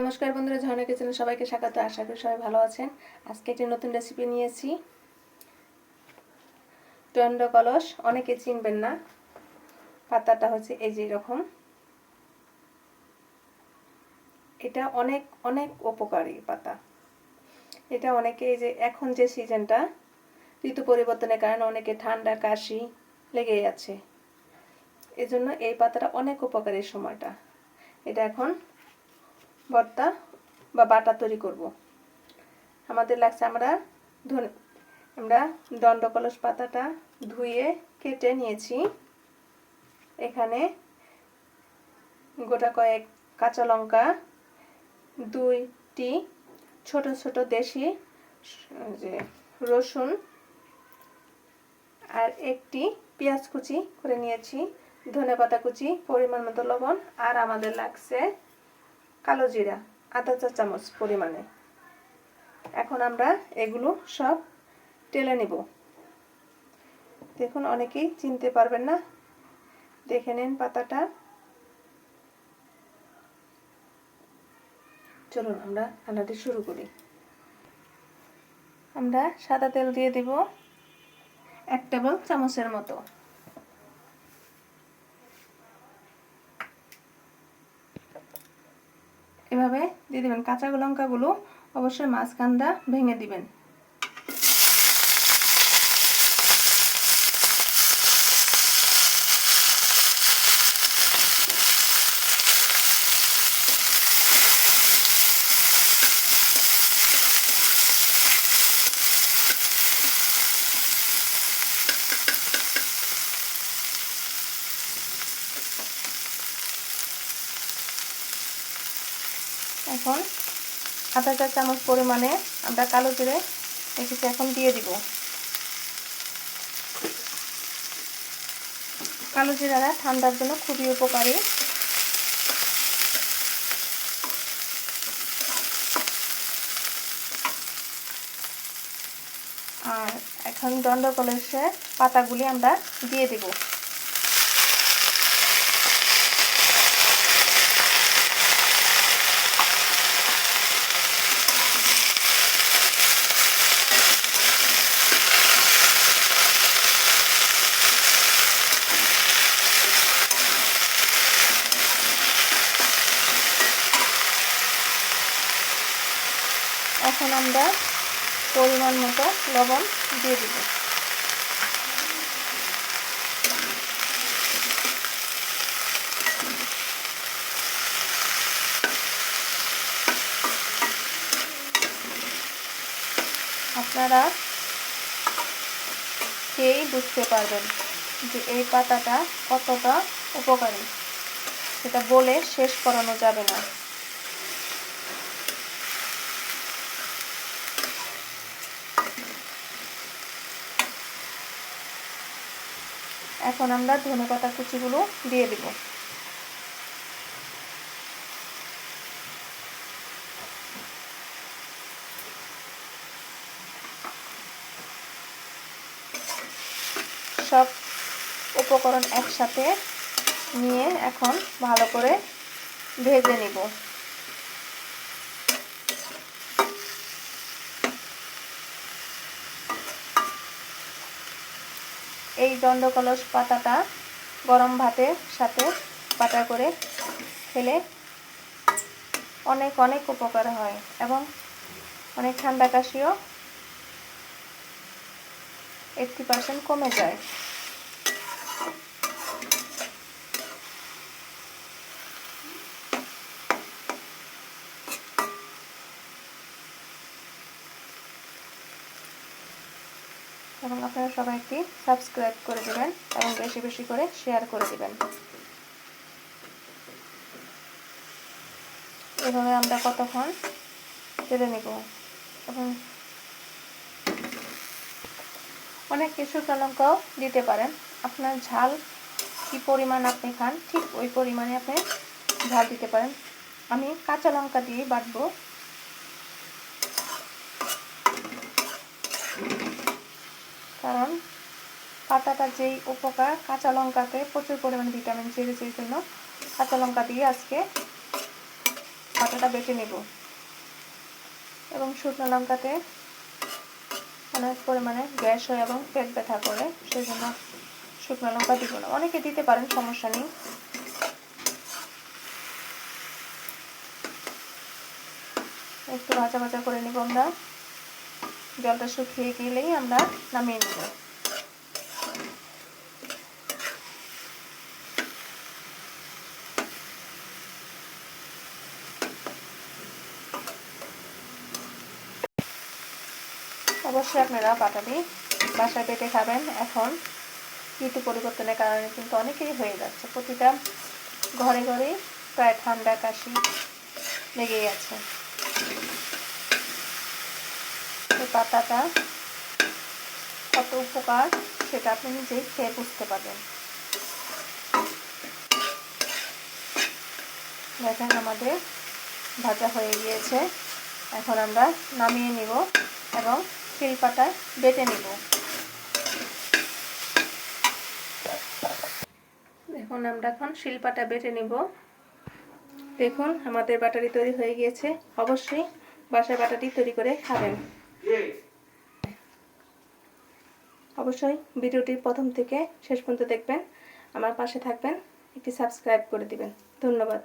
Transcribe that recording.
নমস্কার বন্ধুরা, ঝর্ণা কিচেনে সবাইকে স্বাগত। আশা করি সবাই ভালো আছেন। আজকে একটি নতুন রেসিপি নিয়েছি। দণ্ড কলস, অনেকে চিনবেন না। পাতাটা হচ্ছে এই যে এরকম। এটা অনেক অনেক উপকারী পাতা। এটা অনেকে এই যে এখন যে সিজনটা ঋতু পরিবর্তনের কারণে অনেকে ঠান্ডা, কাশি লেগেই আছে এজন্য এই পাতাটা অনেক উপকারী সময়টা। এটা এখন ভর্তা বা বাটা তৈরি করব। আমাদের লাগছে আমরা আমরা দণ্ডকলস পাতাটা ধুয়ে কেটে নিয়েছি। এখানে গোটা কয়েক কাঁচা লঙ্কা, দুইটি ছোট ছোট দেশি যে রসুন আর একটি পেঁয়াজ কুচি করে নিয়েছি, ধনে পাতা কুচি, পরিমাণ মতো লবণ আর আমাদের লাগছে কালো জিরা, আধা চা চামচ পরিমাণে। এখন আমরা এগুলো সব টেলে নেব। দেখুন, অনেকেই চিনতে পারবেন না। দেখে নিন পাতাটা। চলুন, আমরা রান্নাটি শুরু করি। আমরা সাদা তেল দিয়ে দিব এক টেবিল চামচের মতো। এভাবে দিয়ে দেবেন। কাঁচা লঙ্কাগুলো অবশ্যই মাঝখানটা ভেঙে দিবেন। এখন আধা চা চামচ পরিমাণে আমরা কালো জিরে রেখেছি এখন দিয়ে দিব। কালো জিরাটা ঠান্ডার জন্য খুবই উপকারী। আর এখন দণ্ড কলসে পাতাগুলি আমরা দিয়ে দিব। এখন আমরা পরিমাণ মতো লবণ দিয়ে দিব। আপনারা খেয়েই বুঝতে পারবেন যে এই পাতাটা কতটা উপকারী। সেটা বলে শেষ করানো যাবে না। এখন আমরা ধনে পাতা কুচিগুলো দিয়ে দিব। সব উপকরণ একসাথে নিয়ে এখন ভালো করে ভেজে নিব। এই দণ্ডকলস পাতাটা গরম ভাতের সাথে পাতা করে খেলে অনেক অনেক উপকার হয় এবং অনেক ঠান্ডা কাশিও এইটটি পার্সেন্ট কমে যায়। এবং আপনারা সবাই একটি সাবস্ক্রাইব করে দেবেন এবং বেশি বেশি করে শেয়ার করে দেবেন। এভাবে আমরা কতক্ষণ তেলে নেব? এবং অনেক কিছু লঙ্কাও দিতে পারেন। আপনার ঝাল কি পরিমাণ আপনি খান, ঠিক ওই পরিমাণে আপনি ঝাল দিতে পারেন। আমি কাঁচা লঙ্কা দিয়ে বাটবো। কারণ পাতাটা যেই উপকার, কাঁচা লঙ্কাতে প্রচুর পরিমাণে ভিটামিন সি রয়েছে এই জন্য কাঁচা লঙ্কা দিয়ে আজকে পাতাটা বেটে নেব। এবং শুকনো লঙ্কাতে অনেক পরিমাণে গ্যাস হয় এবং পেট ব্যথা করে সেই জন্য শুকনো লঙ্কা দিব না। অনেকে দিতে পারেন, সমস্যা নেই। একটু ভাজা ভাজা করে নিব আমরা। জলটা শুকিয়ে গেলেই আমরা নামিয়ে নেব। অবশ্যই আপনারা পাটালি বাসায় পেটে খাবেন। এখন ঋতু পরিবর্তনের কারণে কিন্তু অনেকেরই হয়ে যাচ্ছে। প্রতিটা ঘরে ঘরে প্রায় ঠান্ডা কাশি লেগেই আছে। পাতাটা কত উপকার সেটা আপনি নিজেই খেয়ে বুঝতে পারবেন। দেখেন আমাদের ভাজা হয়ে গিয়েছে। এখন আমরা নামিয়ে নিব এবং শিলপাটায় বেটে নিব। দেখুন আমরা এখন শিলপাটা বেটে নিব। দেখুন, আমাদের বাটারি তৈরি হয়ে গিয়েছে। অবশ্যই বাসায় বাটাটি তৈরি করে খাবেন। অবশ্যই ভিডিওটি প্রথম থেকে শেষ পর্যন্ত দেখবেন। আমার পাশে থাকবেন, একটি সাবস্ক্রাইব করে দিবেন। ধন্যবাদ।